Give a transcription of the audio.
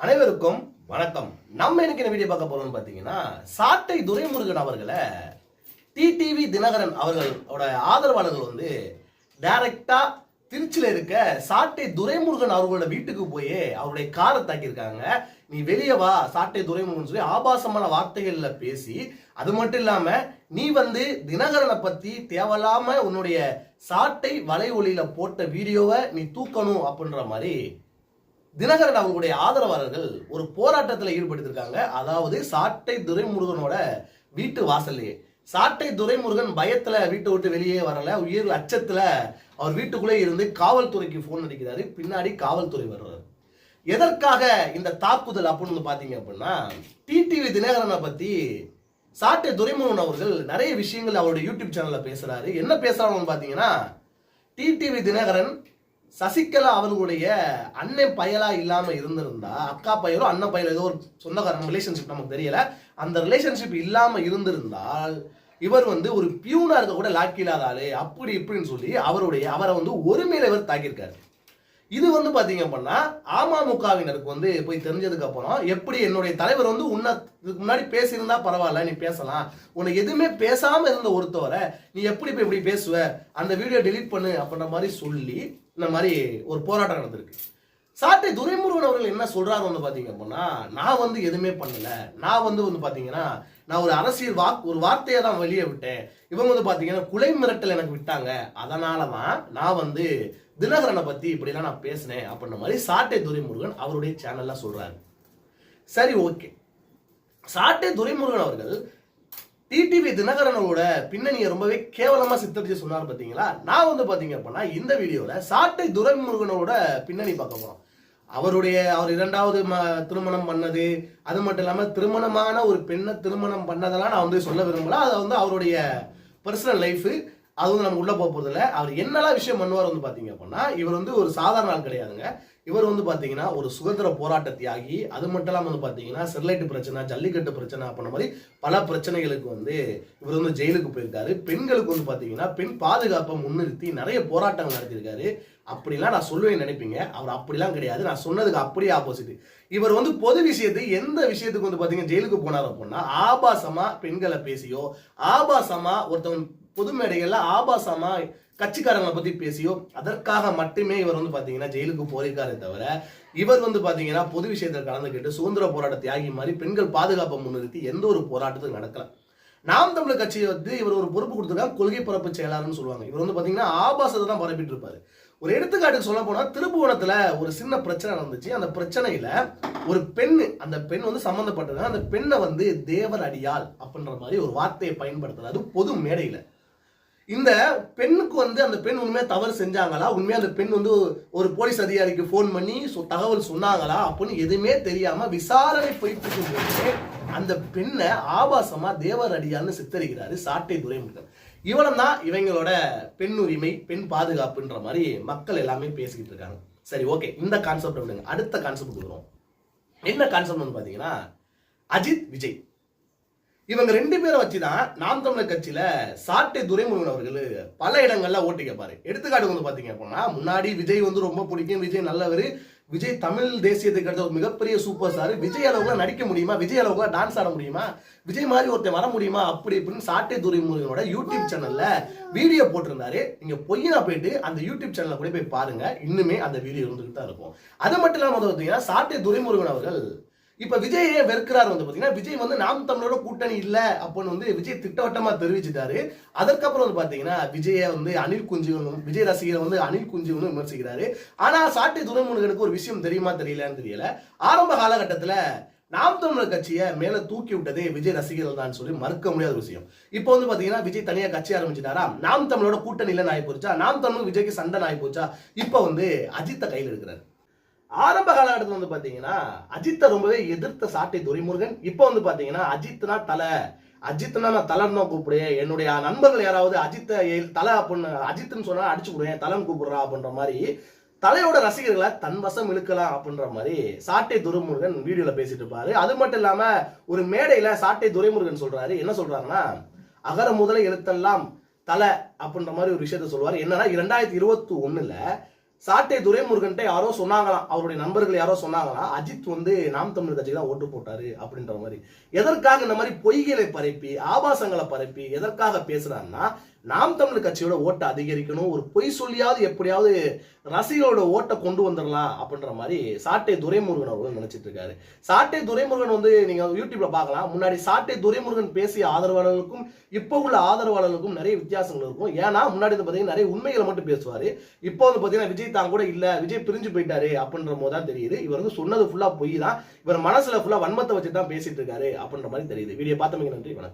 அனைவருக்கும் வணக்கம். நம்ம எனக்கு என்ன வீடியோ பார்க்க போறோம்னு பாத்தீங்கன்னா சாட்டை துரைமுருகன் அவர்களை டிடிவி தினகரன் அவர்களோட ஆதரவாளர்கள் வந்து டைரக்டா திருச்சியில இருக்க சாட்டை துரைமுருகன் அவர்களோட வீட்டுக்கு போய் அவருடைய காரை தாக்கியிருக்காங்க. நீ வெளியே வா சாட்டை துரைமுருகன் சொல்லி ஆபாசமான வார்த்தைகள்ல பேசி அது மட்டும் இல்லாம நீ வந்து தினகரனை பத்தி தேவையில்லாம உன்னுடைய சாட்டை வலை ஒளியில போட்ட வீடியோவை நீ தூக்கணும் அப்படின்ற மாதிரி தினகரன் அவங்களுடைய ஆதரவாளர்கள் ஒரு போராட்டத்தில் ஈடுபடுத்திருக்காங்க அதாவது சாட்டை துரைமுருகனோட வீட்டு வாசல்லையே. சாட்டை துரைமுருகன் பயத்துல வீட்டை விட்டு வெளியே வரல. உயிர் அச்சத்துல அவர் வீட்டுக்குள்ளே இருந்து காவல்துறைக்கு போன் அடிக்கிறாரு. பின்னாடி காவல்துறை வர்றாரு. எதற்காக இந்த தாக்குதல் அப்படின்னு வந்து பாத்தீங்க அப்படின்னா டிடிவி தினகரனை பத்தி சாட்டை துரைமுருகன் அவர்கள் நிறைய விஷயங்கள் அவருடைய யூடியூப் சேனல்ல பேசுறாரு. என்ன பேசுறாங்கன்னு பாத்தீங்கன்னா டிடிவி தினகரன் சசிகலா அவர்களுடைய அண்ணன் பயலா இல்லாம இருந்திருந்தா அக்கா பயலோ அண்ணன் பயலோ ஏதோ ஒரு சொந்தக்காரன் ரிலேஷன்ஷிப் நமக்கு தெரியல. அந்த ரிலேஷன்ஷிப் இல்லாம இருந்திருந்தால் இவர் வந்து ஒரு பியூனா இருக்க கூட லாக்கி இல்லாத ஆளு அப்படி இப்படின்னு சொல்லி அவருடைய அவரை வந்து ஒருமையில இவர் தாக்கியிருக்காரு. இது வந்து பாத்தீங்க அப்படின்னா அமமுகவினருக்கு வந்து போய் தெரிஞ்சதுக்கு அப்புறம் எப்படி என்னுடைய தலைவர் வந்து உன்னை இதுக்கு முன்னாடி பேசியிருந்தா பரவாயில்ல நீ பேசலாம். உன்னை எதுவுமே பேசாம இருந்த ஒருத்தவரை நீ எப்படி போய் இப்படி பேசுவ? அந்த வீடியோ டெலீட் பண்ணு அப்படின்ற மாதிரி சொல்லி இந்த மாதிரி ஒரு போராட்டம் நடந்திருக்கு. சாட்டை துரைமுருகன் அவர்கள் என்ன சொல்றாரு வந்து பாத்தீங்க அப்படின்னா நான் வந்து எதுவுமே பண்ணல. நான் வந்து வந்து பாத்தீங்கன்னா நான் ஒரு அரசியல் வா ஒரு வார்த்தையை தான் வெளியே விட்டேன். இவங்க வந்து பாத்தீங்கன்னா குலை மிரட்டல் எனக்கு விட்டாங்க. அதனால தான் நான் வந்து தினகரனை பத்தி இப்படிலாம் நான் பேசினேன் அப்படின்ற மாதிரி சாட்டை துரைமுருகன் அவருடைய சேனல்ல சொல்றாரு. சரி ஓகே சாட்டை துரைமுருகன் அவர்கள் டிடிவி தினகரனோட பின்னணியை ரொம்பவே கேவலமா சித்தரிச்சு சொன்னார் பாத்தீங்களா? நான் வந்து பாத்தீங்க அப்படின்னா இந்த வீடியோல சாட்டை துரைமுருகனோட பின்னணி பார்க்க போறோம். அவருடைய அவர் இரண்டாவது ம- திருமணம் பண்ணது அது மட்டும் இல்லாமல் திருமணமான ஒரு பெண்ணை திருமணம் பண்ணதெல்லாம் நான் வந்து சொல்ல விரும்பல. அது வந்து அவருடைய பர்சனல் லைஃபு அது வந்து நம்ம உள்ள போக போறதில்ல அவர் என்னெல்லாம் விஷயம் பண்ணுவார் வந்து பாத்தீங்க அப்படின்னா இவர் வந்து ஒரு சாதாரண ஆள் கிடையாதுங்க. இவர் வந்து பாத்தீங்கன்னா ஒரு சுதந்திர போராட்ட தியாகி. அது மட்டும் இல்லாமல் வந்து பாத்தீங்கன்னா ஸ்டெர்லைட் பிரச்சனை ஜல்லிக்கட்டு பிரச்சனை அப்படின்ற மாதிரி பல பிரச்சனைகளுக்கு வந்து இவர் வந்து ஜெயிலுக்கு போயிருக்காரு. பெண்களுக்கு வந்து பாத்தீங்கன்னா பெண் பாதுகாப்பை முன்னிறுத்தி நிறைய போராட்டங்கள் நடத்தியிருக்காரு. அப்படிலாம் நான் சொல்லுவேன் நினைப்பீங்க. அவர் அப்படிலாம் கிடையாது. நான் சொன்னதுக்கு அப்படியே ஆப்போசிட் இவர் வந்து பொது விஷயத்துக்கு எந்த விஷயத்துக்கு வந்து பாத்தீங்கன்னா ஜெயிலுக்கு போனார் அப்படின்னா ஆபாசமா பெண்களை பேசியோ ஆபாசமா ஒருத்தவங்க பொது மேடைகள்ல ஆபாசமா கட்சிக்காரங்களை பத்தி பேசியோ அதற்காக மட்டுமே இவர் வந்து பாத்தீங்கன்னா ஜெயிலுக்கு போயிருக்காரே தவிர இவர் வந்து பாத்தீங்கன்னா பொது விஷயத்தில் கலந்துக்கிட்டு சுதந்திர போராட்ட தியாகி மாதிரி பெண்கள் பாதுகாப்பை முன்னிறுத்தி எந்த ஒரு போராட்டத்தும் நடக்கல. நாம் தமிழர் கட்சியை வந்து இவர் ஒரு பொறுப்பு கொடுத்துருக்காங்க கொள்கை பரப்பு செயலாளர்னு சொல்லுவாங்க. இவர் வந்து பாத்தீங்கன்னா ஆபாசத்தை தான் பரப்பிட்டு இருப்பாரு. ஒரு எடுத்துக்காட்டுக்கு சொல்ல போனா திருப்புவனத்துல ஒரு சின்ன பிரச்சனை நடந்துச்சு. அந்த பிரச்சனையில ஒரு பெண் அந்த பெண் வந்து சம்பந்தப்பட்டது அந்த பெண்ணை வந்து தேவர் அடியாள் அப்படின்ற மாதிரி ஒரு வார்த்தையை பயன்படுத்துறது அது பொது மேடையில. இந்த பெண்ணுக்கு வந்து அந்த பெண் உண்மையா தவறு செஞ்சாங்களா? உண்மையா அந்த பெண் வந்து ஒரு போலீஸ் அதிகாரிக்கு ஃபோன் பண்ணி தகவல் சொன்னாங்களா? அப்படின்னு எதுவுமே தெரியாம விசாரணை போயிட்டு இருக்கும்போது அந்த பெண்ணை ஆபாசமா தேவர் அடியான்னு சித்தரிக்கிறாரு சாட்டை துரைமுருகன். இவனம் தான் இவங்களோட பெண் உரிமை பெண் பாதுகாப்புன்ற மாதிரி மக்கள் எல்லாமே பேசிக்கிட்டு இருக்காங்க. சரி ஓகே இந்த கான்செப்ட் விடுங்க. அடுத்த கான்செப்ட் வரும் என்ன கான்செப்ட் வந்து பாத்தீங்கன்னா அஜித் விஜய். இவங்க ரெண்டு பேரை வச்சுதான் நாம் தமிழர் கட்சியில சாட்டை துரைமுருகன் அவர்கள் பல இடங்கள்ல ஓட்டு கேட்பாரு. எடுத்துக்காட்டு வந்து பாத்தீங்க அப்படின்னா முன்னாடி விஜய் வந்து ரொம்ப பிடிக்கும். விஜய் நல்லவர். விஜய் தமிழ் தேசியத்துக்கு அடுத்த ஒரு மிகப்பெரிய சூப்பர் ஸ்டார் விஜய் அளவுல நடிக்க முடியுமா? விஜய் அளவுல டான்ஸ் ஆட முடியுமா? விஜய் மாதிரி ஒருத்தன் வர முடியுமா? அப்படி இப்படின்னு சாட்டை துரைமுருகனோட யூடியூப் சேனல்ல வீடியோ போட்டிருந்தாரு. நீங்க பொய்யா போயிட்டு அந்த யூடியூப் சேனல்ல கூட போய் பாருங்க. இன்னுமே அந்த வீடியோ இருந்துகிட்டு தான் இருக்கும். அது மட்டும் இல்லாமல் பார்த்தீங்கன்னா சாட்டை துரைமுருகன் அவர்கள் இப்ப விஜய் ஏன் வெறுக்கிறார் வந்து பாத்தீங்கன்னா விஜய் வந்து நாம் தமிழோட கூட்டணி இல்ல அப்படின்னு வந்து விஜய் திட்டவட்டமா தெரிவிச்சிட்டாரு. அதற்கப்புறம் வந்து பாத்தீங்கன்னா விஜய வந்து அனில் குஞ்சுவனும் விஜய் ரசிகரை வந்து அனில் குஞ்சுவனும் விமர்சிக்கிறாரு. ஆனா சாட்டை துணைமுனுகனுக்கு ஒரு விஷயம் தெரியுமா தெரியலன்னு தெரியல. ஆரம்ப காலகட்டத்துல நாம் தமிழர் கட்சியை மேல தூக்கி விட்டதே விஜய் ரசிகர்கள் தான் சொல்லி மறுக்க முடியாத ஒரு விஷயம். இப்போ வந்து பாத்தீங்கன்னா விஜய் தனியா கட்சி ஆரம்பிச்சிட்டாரா? நாம் தமிழோட கூட்டணியில நாய் போச்சா? நாம் தமிழ் விஜய்க்கு சண்டை நாய் போச்சா? இப்போ வந்து அஜித்தை கையில் இருக்கிறார் ஆரம்ப காலகட்டத்தில் வந்து பார்த்தீங்கன்னா அஜித்தை ரொம்பவே எதிர்த்த சாட்டை துரைமுருகன். இப்போ வந்து பார்த்தீங்கன்னா அஜித்னா தலை. அஜித்னா நான் தலைன்னு கூப்பிடு. கூப்பிடுவேன் என்னுடைய நண்பர்கள் யாராவது அஜித்தை தலை அப்படின்னு அஜித்னு சொன்னா அடிச்சு விடுவேன் தலைன்னு கூப்பிடுறா அப்படின்ற மாதிரி தலையோட ரசிகர்களை தன் வசம் இழுக்கலாம் அப்படின்ற மாதிரி சாட்டை துரைமுருகன் வீடியோல பேசிட்டு இருப்பாரு. அது மட்டும் இல்லாம ஒரு மேடையில சாட்டை துரைமுருகன் சொல்றாரு. என்ன சொல்கிறாருன்னா அகர முதல எழுத்தெல்லாம் தலை அப்படின்ற மாதிரி ஒரு விஷயத்த சொல்லுவார். என்னன்னா இரண்டாயிரத்தி இருபத்தி ஒண்ணுல சாட்டை துரைமுருகன்ட்ட யாரோ சொன்னாங்களாம். அவருடைய நண்பர்கள் யாரோ சொன்னாங்களாம். அஜித் வந்து நாம் தமிழர் கட்சிக்கு தான் ஓட்டு போட்டாரு அப்படின்ற மாதிரி. எதற்காக இந்த மாதிரி பொய்களை பரப்பி ஆபாசங்களை பரப்பி எதற்காக பேசுறாருன்னா நாம் தமிழர் கட்சியோட ஓட்டை அதிகரிக்கணும் ஒரு பொய் சொல்லியாவது எப்படியாவது ரசிகளோட ஓட்டை கொண்டு வந்துடலாம் அப்படின்ற மாதிரி சாட்டை துரைமுருகன் அவர்கள் நினைச்சிட்டு இருக்காரு. சாட்டை துரைமுருகன் வந்து நீங்க யூடியூப்ல பார்க்கலாம். முன்னாடி சாட்டை துரைமுருகன் பேசிய ஆதரவாளர்களுக்கும் இப்போ உள்ள ஆதரவாளர்களுக்கும் நிறைய வித்தியாசங்கள் இருக்கும். ஏன்னா முன்னாடி வந்து பாத்தீங்கன்னா நிறைய உண்மைகளை மட்டும் பேசுவாரு. இப்போ வந்து பாத்தீங்கன்னா விஜய் தான் கூட இல்ல விஜய் பிரிஞ்சு போயிட்டாரு அப்படின்ற போது தான் தெரியுது. இவர் வந்து சொன்னது ஃபுல்லா பொய் தான். இவர் மனசுல ஃபுல்லா வன்மத்தை வச்சு தான் பேசிட்டு இருக்காரு அப்படின்ற மாதிரி தெரியுது. வீடியோ பார்த்தமைக்கு நன்றி வணக்கம்.